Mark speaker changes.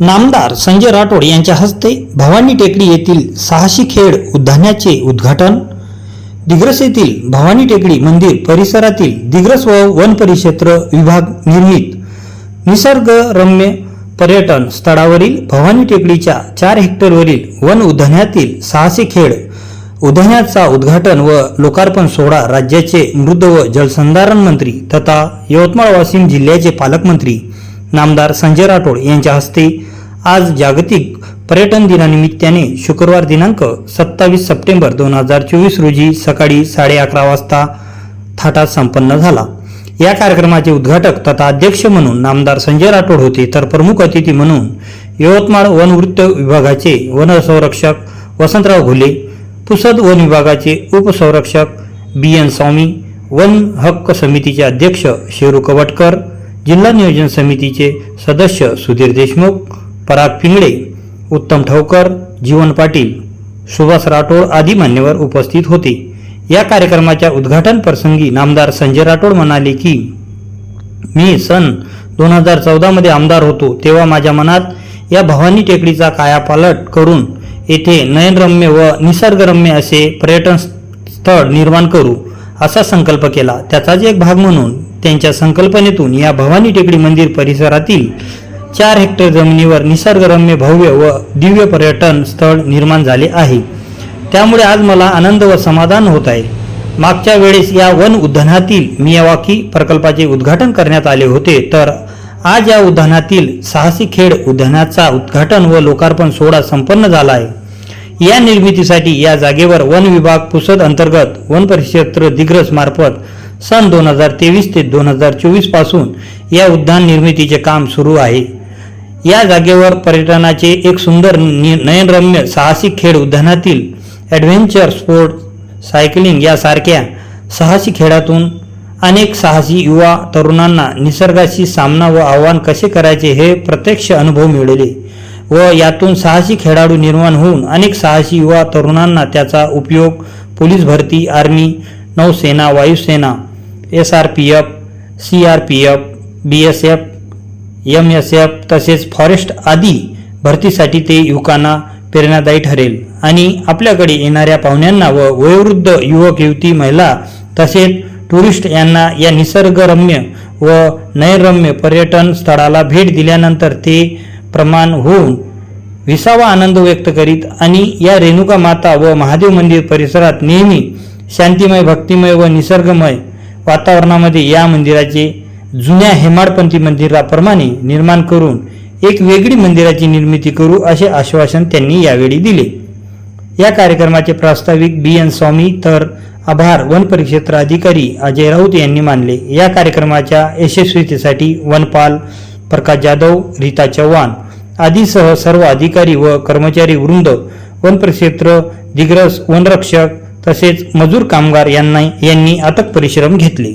Speaker 1: नामदार संजय राठोड यांच्या हस्ते भवानी टेकडी येथील साहसी खेड उद्यानाचे उद्घाटन. दिग्रस येथील भवानी टेकडी मंदिर परिसरातील दिग्रस व वन परिक्षेत्र विभाग निर्मित. निसर्गरम्य पर्यटन स्थळावरील भवानी टेकडीच्या चार हेक्टरवरील वन उद्यानातील साहसी खेड उद्यानाचा उद्घाटन व लोकार्पण सोहळा राज्याचे मृद व जलसंधारण मंत्री तथा यवतमाळ वाशिम जिल्ह्याचे पालकमंत्री नामदार संजय राठोड यांच्या हस्ते आज जागतिक पर्यटन दिनानिमित्ताने शुक्रवार दिनांक सत्तावीस सप्टेंबर दोन हजार चोवीस रोजी सकाळी साडे अकरा वाजता थाटात संपन्न झाला. या कार्यक्रमाचे उद्घाटक तथा अध्यक्ष म्हणून नामदार संजय राठोड होते तर प्रमुख अतिथी म्हणून यवतमाळ वनवृत्त विभागाचे वनसंरक्षक वसंतराव घुले पुसद वन विभागाचे उपसंरक्षक बी एन स्वामी वन हक्क समितीचे अध्यक्ष शेरू कवटकर जिल्हा नियोजन समितीचे सदस्य सुधीर देशमुख पराग पिंगळे उत्तम ठवकर जीवन पाटील सुभाष राठोड आदी मान्यवर उपस्थित होते. या कार्यक्रमाच्या उद्घाटन प्रसंगी नामदार संजय राठोड म्हणाले की मी सन दोन हजार चौदामध्ये आमदार होतो तेव्हा माझ्या मनात या भवानी टेकडीचा कायापालट करून येथे नयनरम्य व निसर्गरम्य असे पर्यटन स्थळ निर्माण करू असा संकल्प केला. त्याचाच एक भाग म्हणून त्यांच्या संकल्पनेतून या भवानी टेकडी मंदिर परिसरातील चार हेक्टर जमिनीवर निसर्गरम्य भव्य व दिव्य पर्यटन स्थळ निर्माण झाले आहे. त्यामुळे आज मला आनंद व समाधान होत आहे. मागच्या वेळेस या वन उद्यानातील मियावाकी प्रकल्पाचे उद्घाटन करण्यात आले होते तर आज या उद्यानातील साहसी खेड उद्यानाचा उद्घाटन व लोकार्पण सोहळा संपन्न झाला आहे. या निर्मितीसाठी या जागेवर वन विभाग पुसद अंतर्गत वन परिक्षेत्र दिग्रस मार्फत सन दोन हजार तेवीस ते दोन हजार चोवीसपासून या उद्यान निर्मितीचे काम सुरू आहे. या जागेवर पर्यटनाचे एक सुंदर नि- नयनरम्य साहसी खेळ उद्यानातील ॲडव्हेंचर स्पोर्ट सायकलिंग यासारख्या साहसी खेळातून अनेक साहसी युवा तरुणांना निसर्गाशी सामना व आव्हान कसे करायचे हे प्रत्यक्ष अनुभव मिळाले. व यातून साहसी खेळाडू निर्माण होऊन अनेक साहसी युवा तरुणांना त्याचा उपयोग पोलीस भरती आर्मी नौसेना वायुसेना S R P F C R P F B S F M S F तसेच फॉरेस्ट आदी भरतीसाठी ते युवकांना प्रेरणादायी ठरेल. आणि आपल्याकडे येणाऱ्या पाहुण्यांना व वयोवृद्ध युवक युवती महिला तसेच टुरिस्ट यांना या निसर्गरम्य व नैरम्य पर्यटन स्थळाला भेट दिल्यानंतर ते प्रमाण होऊन विसावा आनंद व्यक्त करीत आणि या रेणुका माता व महादेव मंदिर परिसरात नेहमी शांतिमय भक्तिमय व निसर्गमय वातावरणामध्ये या मंदिराचे जुन्या हेमाडपंथी मंदिराप्रमाणे निर्माण करून एक वेगळी मंदिराची निर्मिती करू असे आश्वासन त्यांनी यावेळी दिले. या कार्यक्रमाचे प्रास्ताविक बी एन स्वामी तर आभार वन परिक्षेत्र अधिकारी अजय राऊत यांनी मानले. या कार्यक्रमाच्या यशस्वीतेसाठी वनपाल प्रकाश जाधव रीता चव्हाण आदीसह सर्व अधिकारी व कर्मचारी वृंद वन परिक्षेत्र दिग्रस वनरक्षक तसेच मजूर कामगार यांना यांनी अथक परिश्रम घेतले.